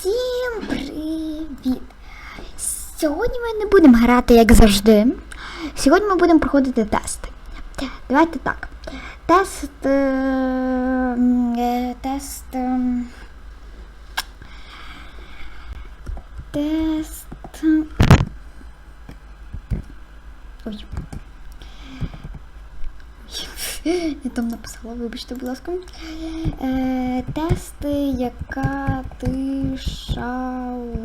Всім привіт! Сьогодні ми не будемо грати, як завжди. Сьогодні ми будемо проходити тести. Давайте так. Тест. е, е, Тест. ем, Тест. Ой. Не там написала, вибачте, будь ласка. Е, тести, яка ти шаурма.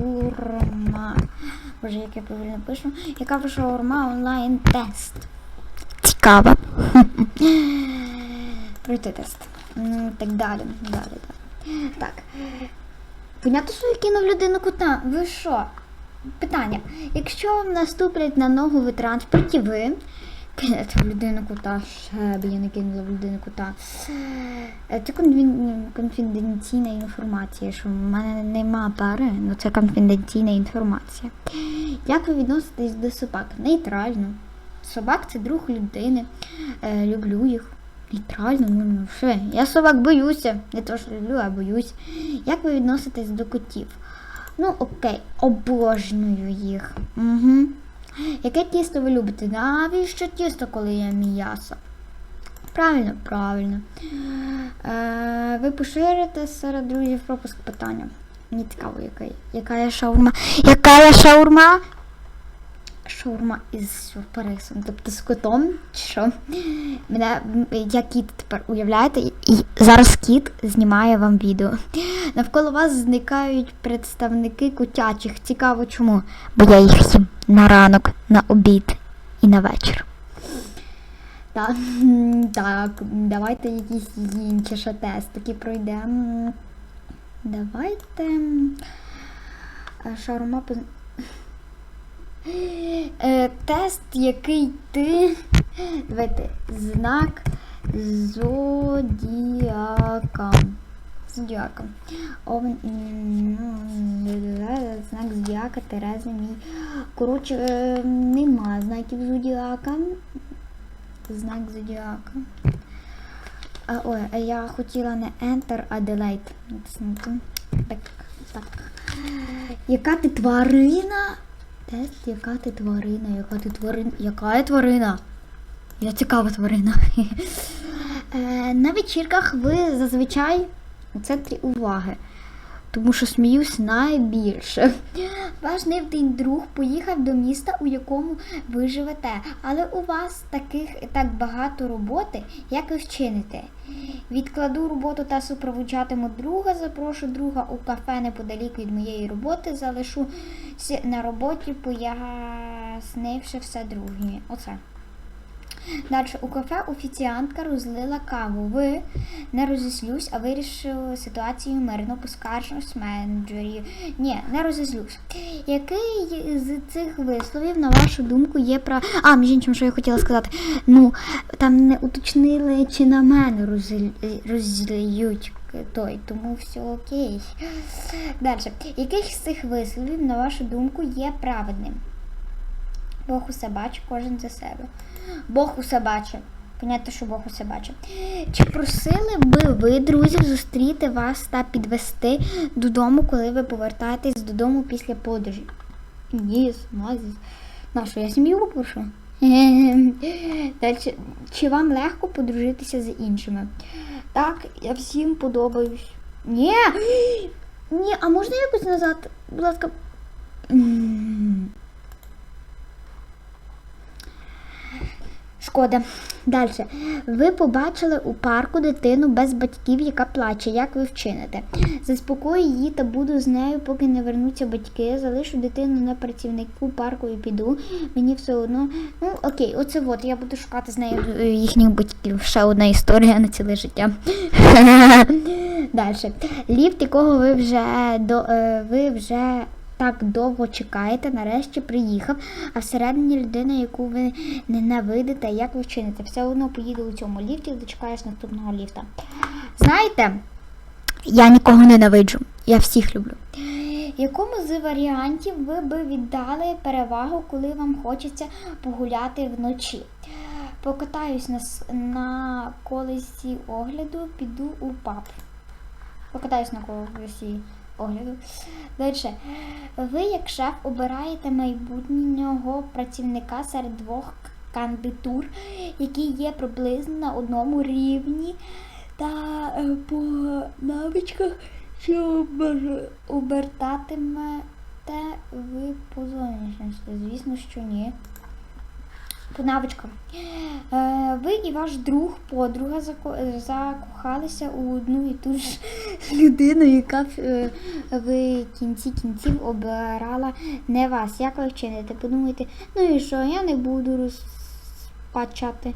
Боже, як я повільно пишу. Яка ви шаурма онлайн тест. Цікаво. Пройти тест. Так далі. Далі, далі. Так. Понятно, що я кинув людину кута. Ви що? Питання. Якщо вам наступлять на ногу в транспорті, ви в людину кута. Б я не кинула в людину кута. Е, Це конфіденційна інформація, що в мене нема пари, ну це конфіденційна інформація. Як ви відноситесь до собак? Нейтрально. Собак це друг людини. Е, люблю їх. Нейтрально, ну, ну все. Я собак боюся. Не то, що люблю, а боюсь. Як ви відноситесь до котів? Ну, окей, обожнюю їх. Угу. Яке тісто ви любите? Навіщо тісто, коли є м'ясо? Правильно, правильно. Е, ви поширите серед друзів пропуск питання. Мені цікаво, яка, я- яка я шаурма. Яка я шаурма? Шаурма із сюрпризом, тобто з котом, чи що? Мене, я кіт тепер уявляєте, і зараз кіт знімає вам відео. Навколо вас зникають представники котячих. Цікаво чому? Бо я їх їм на ранок, на обід і на вечір. Так, так, давайте якісь інші ще тестики пройдемо. Давайте. Шаурма поз- Е, Тест, який ти. Давайте. Знак зодіака. Зодіака. Овен, знак зодіака Терези мій. Коротше, е, нема знаків зодіака. Знак зодіака. Ой, я хотіла не Enter, а Delete. Так, так. Яка ти тварина? Тест, яка ти тварина, яка ти тварина. Яка я тварина? Я цікава тварина. Е, На вечірках ви зазвичай у центрі уваги. Тому що сміюсь найбільше. Ваш нивний друг поїхав до міста, у якому ви живете, але у вас таких так багато роботи, як ви вчините. Відкладу роботу та супроводжатиму друга, запрошу друга у кафе неподалік від моєї роботи, залишу на роботі, пояснивши все другі. Оце. Далі у кафе офіціантка розлила каву. Ви не розіслюсь, а вирішили ситуацію мирно поскаржусь менеджерів. Ні, не розізлюсь. Який з цих висловів, на вашу думку, є про. А, між іншим, що я хотіла сказати. Ну, там не уточнили, чи на мене розліють той, тому все окей. Далі. Який з цих висловів, на вашу думку, є праведним? Бог усе бачить, кожен за себе. Бог усе бачить. Понятно, що Бог усе бачить. Чи просили би ви, друзів, зустріти вас та підвести додому, коли ви повертаєтесь додому після подорожі? Ні, сама зі- На що, я сім'ю попрошу? Далі. Чи вам легко подружитися з іншими? Так, я всім подобаюсь. Ні! Ні, а можна якось назад? Будь ласка. Шкода. Далі. Ви побачили у парку дитину без батьків, яка плаче. Як ви вчините? Заспокою її та буду з нею, поки не вернуться батьки. Залишу дитину на працівнику парку і піду. Мені все одно. Ну, окей, оце от. Я буду шукати з нею е, їхніх батьків. Ще одна історія на ціле життя. Далі. Ліфт, якого ви вже е, ви вже так довго чекаєте, нарешті приїхав, а всередині людина, яку ви ненавидите, як ви вчините, все одно поїду у цьому ліфті, дочекаєш наступного ліфта. Знаєте, я нікого ненавиджу, я всіх люблю. Якому з варіантів ви би віддали перевагу, коли вам хочеться погуляти вночі? Покатаюсь на, на колесі огляду, піду у паб. Покатаюсь на колесі огляду. Далі. Ви, як шеф, обираєте майбутнього працівника серед двох кандидатур, які є приблизно на одному рівні та е, по навичках, що обертатимете ви по зовнішності. Звісно, що ні. По навичкам. Е, ви і ваш друг, подруга закохалися у одну і ту ж людину, яка е, в кінці кінців обирала не вас. Як ви вчините? Подумайте, ну і що, я не буду розпачати.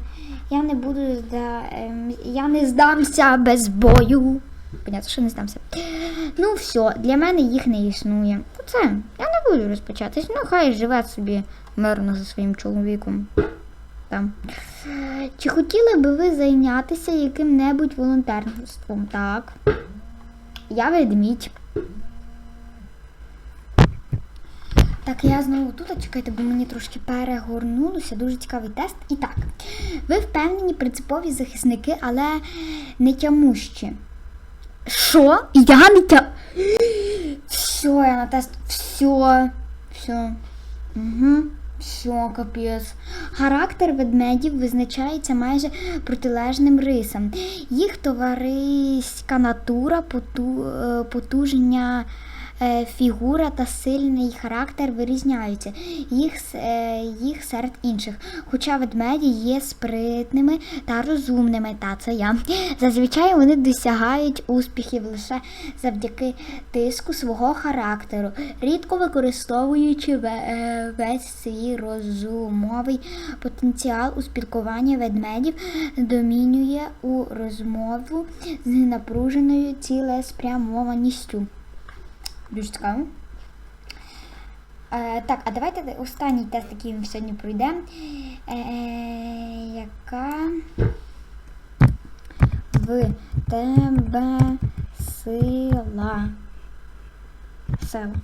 Я не буду зда... ем, я не здамся без бою. Понятно, що не здамся. Ну, все, для мене їх не існує. Оце, я не буду розпочатись. Ну, хай живе собі мирно за своїм чоловіком. Там. Чи хотіли би ви зайнятися яким-небудь волонтерством? Так. Я ведмідь. Так, я знову тут, чекайте, бо мені трошки перегорнулося. Дуже цікавий тест. І так, ви впевнені принципові захисники, але не тямущі. Що? Я не тя... Все, я на тест. Все. Все. Угу. Все, капець. Характер ведмедів визначається майже протилежним рисам. Їх товариська натура, е, потужня е, фігура та сильний характер вирізняються їх, е, їх серед інших. Хоча ведмеді є спритними та розумними, та це я. Зазвичай вони досягають успіхів лише завдяки тиску свого характеру, рідко використовуючи е, весь свій розумовий потенціал у спілкуванні ведмедів, домінює у розмову з напруженою цілеспрямованістю. Дуже цікаво. Е, так, а давайте останній тест, який ми сьогодні пройдемо. Е, яка в тебе сила? Сила.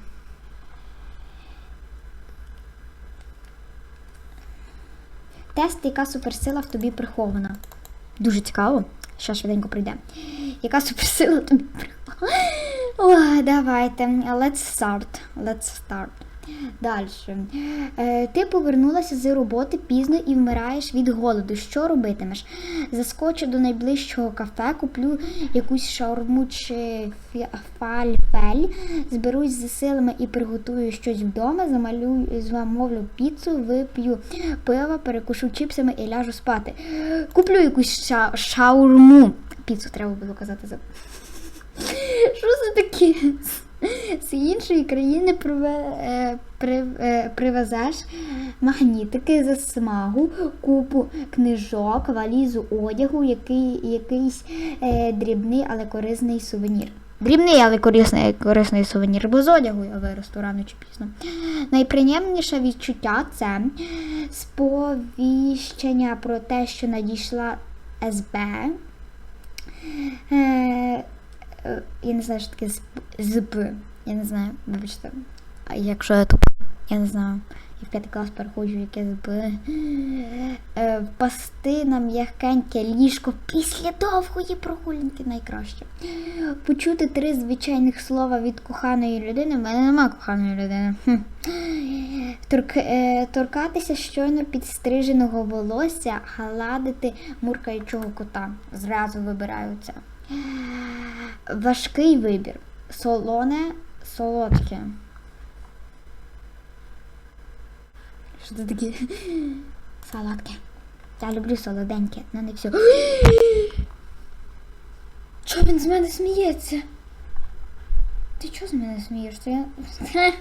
Тест, яка суперсила в тобі прихована. Дуже цікаво. Що швиденько прийде. Яка суперсила в тобі прихована? Ой, давайте. Let's start. Let's start. Далі. Е, ти повернулася з роботи пізно і вмираєш від голоду. Що робитимеш? Заскочу до найближчого кафе, куплю якусь шаурму чи фальфель, зберусь з силами і приготую щось вдома, замалюю, замовлю піцу, вип'ю пива, перекушу чіпсами і ляжу спати. Куплю якусь ша- шаурму. Піцу треба було казати за. Що це таке? З іншої країни е, е, привезеш магнітики за смагу, купу книжок, валізу одягу, який, якийсь е, дрібний, але корисний сувенір. Дрібний, але корисний, корисний сувенір, бо з одягу я виросту рано чи пізно. Найприємніше відчуття це сповіщення про те, що надійшла СБ. Е, я не знаю, що таке ЗП. Я не знаю, вибачте. А якщо я туп, я не знаю. Я в п'ятий клас переходжу, яке ЗП. Е, впасти на м'якеньке ліжко після довгої прогулянки найкраще. Почути три звичайних слова від коханої людини. В мене нема коханої людини. Хм. Торк, е, торкатися щойно підстриженого волосся, гладити муркаючого кота. Зразу вибираю це. Важкий вибір. Солоне, солодке. Що це таке? Солодке. Я люблю солоденьке, але не все. Чого він з мене сміється? Ти чого з мене смієшся? Я...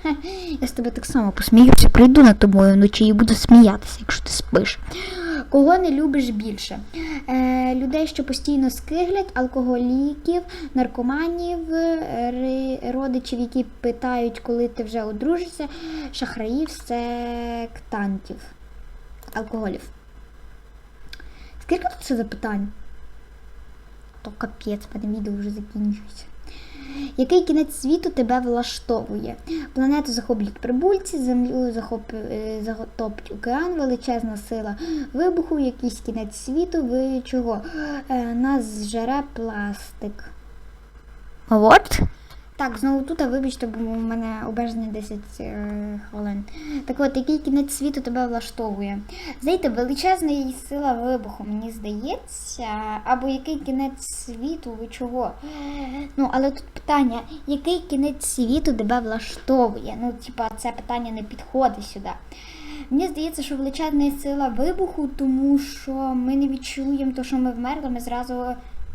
Я з тебе так само посміюся, прийду над тобою вночі і буду сміятися, якщо ти спиш. Кого не любиш більше? Е, людей, що постійно скиглять, алкоголіків, наркоманів, е, родичів, які питають, коли ти вже одружишся, шахраїв, сектантів, алкоголів. Скільки тут це запитань? То капець, мене відео вже закінчується. Який кінець світу тебе влаштовує? Планету захоплять прибульці, землю захоп... захоплять океан, величезна сила вибуху, якийсь кінець світу, ви чого? Е, нас зжере пластик. От? Так, знову тут, а вибачте, бо у мене обмежені 10 е, хвилин. Так от, який кінець світу тебе влаштовує? Знаєте, величезна її сила вибуху, мені здається. Або який кінець світу, ви чого? Ну, але тут питання, який кінець світу тебе влаштовує? Ну, типа, це питання не підходить сюди. Мені здається, що величезна сила вибуху, тому що ми не відчуємо те, що ми вмерли, ми зразу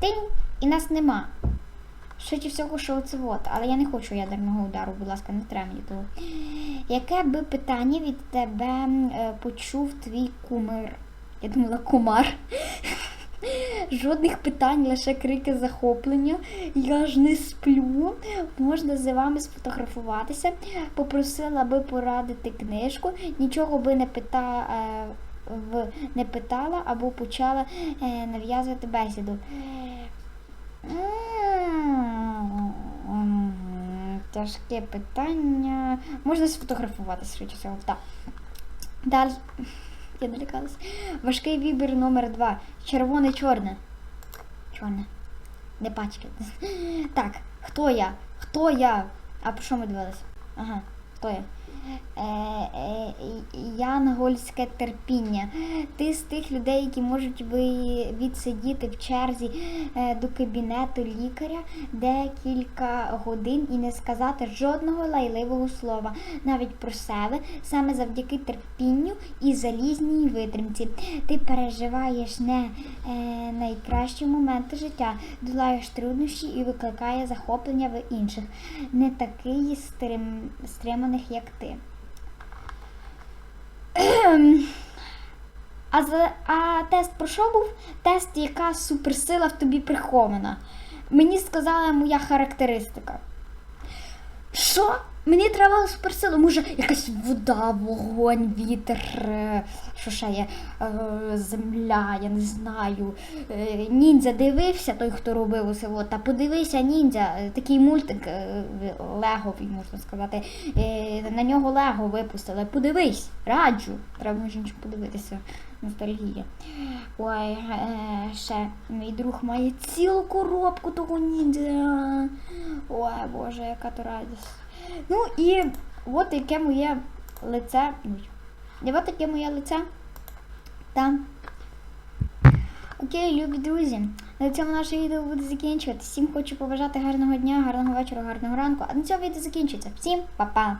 тинь, і нас нема. Швидше всього, що це от, але я не хочу ядерного удару, будь ласка, не треба мені того. Яке би питання від тебе е, почув твій кумир? Я думала, кумар. Жодних питань, лише крики захоплення. Я ж не сплю. Можна з вами сфотографуватися. Попросила би порадити книжку, нічого би не пита, е, не питала або почала е, нав'язувати бесіду. Тяжке питання. Можна сфотографувати швидше всього. Так. Далі. Я налякалась. Важкий вибір номер два. Червоне, чорне. Чорне. Не пачки. Так, хто я? Хто я? А про що ми дивилися? Ага, хто я? Е, е, янгольське терпіння. Ти з тих людей, які можуть відсидіти в черзі е, до кабінету лікаря декілька годин і не сказати жодного лайливого слова, навіть про себе, саме завдяки терпінню і залізній витримці. Ти переживаєш не найкращі моменти життя, долаєш труднощі і викликає захоплення в інших, не такий стрим, стриманих, як ти. А, за, а тест про що був? Тест, яка суперсила в тобі прихована. Мені сказала моя характеристика. Що? Мені треба суперсилу, може якась вода, вогонь, вітер, е, що ще є, е, земля, я не знаю. Е, Ніндзя дивився, той, хто робив усе. Та подивися, ніндзя, е, такий мультик леговий, можна сказати. На нього Лего випустили. Подивись, раджу. Треба нічого подивитися. Ностальгія. Ой, ще мій друг має цілу коробку того ніндзя. Ой, Боже, яка то радість. Ну і от яке моє лице. І от таке моє лице. Та. Окей, любі друзі. На цьому наше відео буде закінчувати. Всім хочу побажати гарного дня, гарного вечора, гарного ранку. А на цьому відео закінчується. Всім па-па!